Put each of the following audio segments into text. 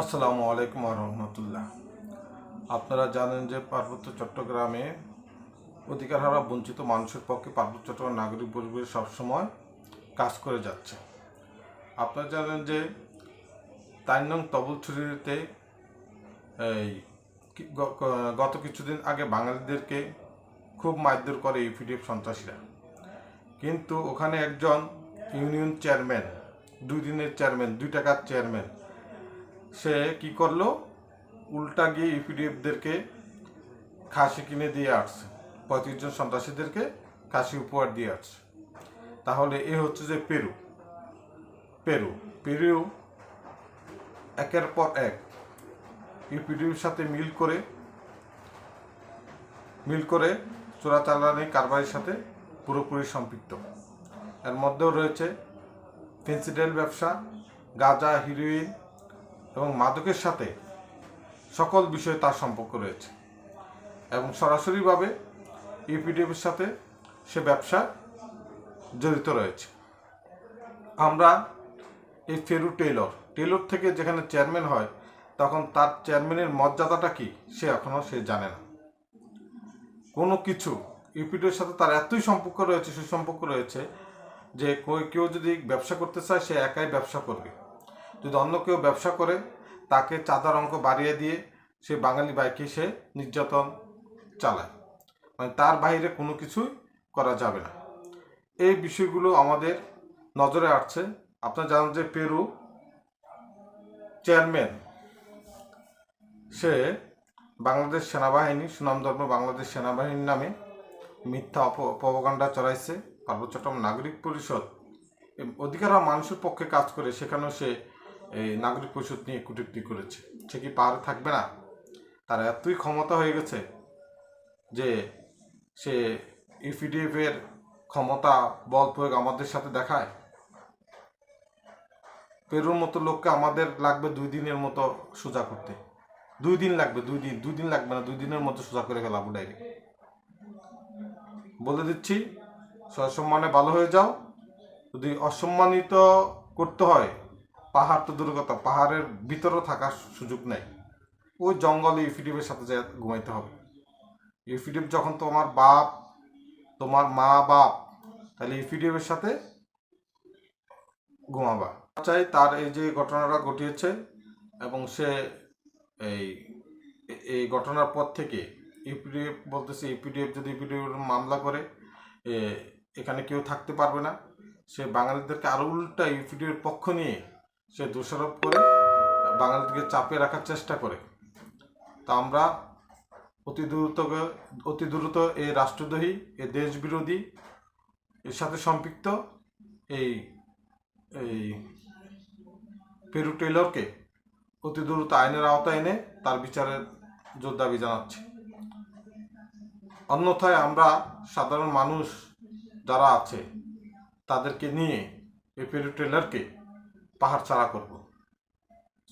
আসসালামু আলাইকুম রহমতুল্লাহ। আপনারা জানেন যে পার্বত্য চট্টগ্রামে অধিকার হারা বঞ্চিত মানুষের পক্ষে পার্বত্য চট্টগ্রাম নাগরিক পরিবেশ সবসময় কাজ করে যাচ্ছে। আপনারা জানেন যে তাই নং তবলছড়িতে এই গত কিছুদিন আগে বাঙালিদেরকে খুব মারধর করে ইউপিডিএফ সন্ত্রাসীরা। কিন্তু ওখানে একজন ইউনিয়ন চেয়ারম্যান, দুই দিনের চেয়ারম্যান, দুই টাকার চেয়ারম্যান সে কি করল? উল্টা গিয়ে ইউপিডিএফদেরকে খাসি কিনে দিয়ে আসছে। পঁয়ত্রিশ জন সন্ত্রাসীদেরকে খাসি উপহার দিয়ে আসছে। তাহলে এ হচ্ছে যে পেরু। পেরু। পেরু একের পর এক ইউপিডিএফের সাথে মিল করে মিল করে চোরাচালানি কারবারের সাথে পুরোপুরি সম্পৃক্ত। এর মধ্যেও রয়েছে ফেন্সিডেল ব্যবসা, গাঁজা, হিরোইন এবং মাদকের সাথে সকল বিষয়ে তার সম্পর্ক রয়েছে। এবং সরাসরিভাবে ইউপিডিএফের সাথে সে ব্যবসা জড়িত রয়েছে। আমরা এই ফেরু টেইলর টেইলর থেকে যেখানে চেয়ারম্যান হয়, তখন তার চেয়ারম্যানের মর্যাদাটা কি, সে এখনও সে জানে না। কোনো কিছু ইউপিডিএর সাথে তার এতই সম্পর্ক রয়েছে সুসম্পর্ক রয়েছে যে কেউ যদি ব্যবসা করতে চায়, সে একাই ব্যবসা করবে। যদি অন্য কেউ ব্যবসা করে, তাকে চাঁদার অঙ্ক বাড়িয়ে দিয়ে সে বাঙালি বাইকে সে নির্যাতন চালায়। মানে তার বাইরে কোনো কিছুই করা যাবে না। এই বিষয়গুলো আমাদের নজরে আসছে। আপনারা জানেন যে পেরু চেয়ারম্যান, সে বাংলাদেশ সেনাবাহিনী, সুনামধর্ম বাংলাদেশ সেনাবাহিনীর নামে মিথ্যা অপ- অপপ্রোপাগান্ডা চড়াইছে। পার্বত্য নাগরিক পরিষদ অধিকার মানুষের পক্ষে কাজ করে, সেখানেও সে এই নাগরিক পরিষদ নিয়ে কুটুক্তি করেছে। সে কি পাহাড়ে থাকবে না? তার এতই ক্ষমতা হয়ে গেছে যে সে ইপিডিএফ এর ক্ষমতা, বল প্রয়োগ আমাদের সাথে দেখায়। পেরুর মতো লোককে আমাদের লাগবে দুই দিনের মতো সোজা করতে। দুই দিন লাগবে, দুই দিন দুই দিন লাগবে না, দুই দিনের মতো সোজা করে গেলাম ডাইরেক্ট বলে দিচ্ছি, সসম্মানে ভালো হয়ে যাও। যদি অসম্মানিত করতে হয় পাহাড় তো দূরের কথা পাহাড়ের ভিতরেও থাকার সুযোগ নেই। ওই জঙ্গলে ইউফিডিপের সাথে যা ঘুমাইতে হবে। ইউফিডিপ যখন তোমার বাপ, তোমার মা বাপ, তাহলে ইউফিডিপের সাথে ঘুমাবা। চাই তার এই যে ঘটনাটা ঘটিয়েছে এবং সে এই এই ঘটনার পর থেকে ইউপিডিএফ বলতেছে ইউপিডিএফ যদি ইউপিডিএফ মামলা করে এখানে কেউ থাকতে পারবে না। সে বাঙালিদেরকে আরও উল্টা ইউপিডিএফ পক্ষ নিয়ে সে দোষারোপ করে বাঙালিদেরকে চাপে রাখার চেষ্টা করে। তা আমরা অতি দ্রুত অতি দ্রুত এই রাষ্ট্রদ্রোহী, এ দেশ বিরোধী এর সাথে সম্পৃক্ত এই এই পেরু টেলরকে অতি দ্রুত আইনের আওতায় এনে তার বিচারের জোর দাবি জানাচ্ছি। অন্যথায় আমরা সাধারণ মানুষ যারা আছে, তাদেরকে নিয়ে এই পেরু টেলারকে পাহাড় ছাড়া করব।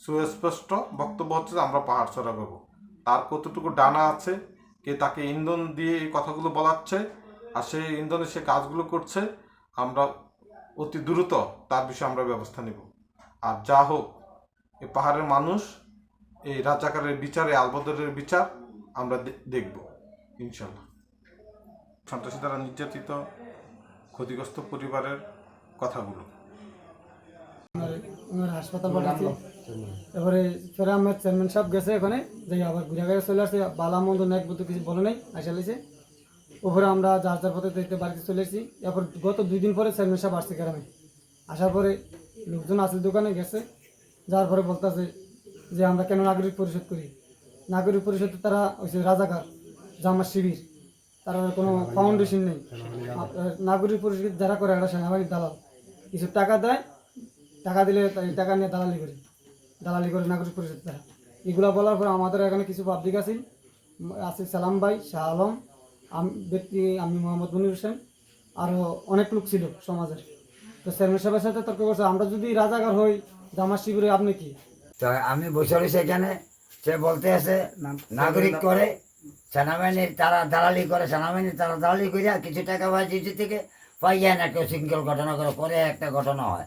সুস্পষ্ট বক্তব্য হচ্ছে যে আমরা পাহাড় ছাড়া করব। তার কতটুকু ডানা আছে, কে তাকে ইন্ধন দিয়ে এই কথাগুলো বলাচ্ছে, আর সেই ইন্ধনে সে কাজগুলো করছে, আমরা অতি দ্রুত তার বিষয়ে আমরা ব্যবস্থা নেব। আর যা হোক এই পাহাড়ের মানুষ এই রাজাকারের বিচারে আলবদরের বিচার আমরা দেখব, ইনশাল্লাহ। সন্ত্রাসী দ্বারা নির্যাতিত, ক্ষতিগ্রস্ত পরিবারের কথাগুলো। ওনার হাসপাতাল পাঠাচ্ছি এবারে ফের আমার চেয়ারম্যান সাহেব গেছে এখানে যাই আবার ঘুরে ঘুরে চলে আসছে। বালা মন্দ নেক বলতে কিছু বলে নাই আসা লিছে ওপরে আমরা যার যার পথে দেখতে বাড়িতে চলে এসেছি এরপর গত দুই দিন পরে চেয়ারম্যান সাহেব আসছে গ্রামে। আসার পরে লোকজন আসলে দোকানে গেছে। যার পরে বলতেছে যে আমরা কেন নাগরিক পরিষদ করি? নাগরিক পরিষদ তারা হচ্ছে রাজাকার জামার শিবির। তারা কোনো ফাউন্ডেশন নেই। নাগরিক পরিষদ যারা করে একটা সেনাবাহিনীর দালাল। কিছু টাকা দেয় টাকা দিলে টাকা নিয়ে দালালি করি। দালালি করে নাগরিক পরিষদ তারা এগুলো বলার পর আমাদের এখানে কিছু পাবলিক আছে আছে সালাম ভাই, শাহ আলম, আমি, ব্যক্তি আমি মোহাম্মদ মনির হোসেন আরও অনেক লোক ছিল সমাজের। তো চেয়ারম্যান সাহেবের সাথে তর্ক করছে, আমরা যদি রাজাকার হই জামার শিবিরে আপনি কি? আমি বসে রয়েছি এখানে সে বলতে আছে, নাগরিক করে সেনাবাহিনীর তারা দালালি করে সেনাবাহিনীর তারা দালালি করে কিছু টাকা পায় জিজি থেকে পাই যায় না কেউ সিঙ্গেল ঘটনা করে, পরে একটা ঘটনা হয়।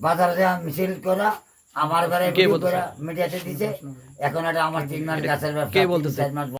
বাজারে যাওয়া মিছিল করা আমার ঘরে মিডিয়াতে দিছে। এখন এটা আমার তিন মাস গাছের ব্যবসা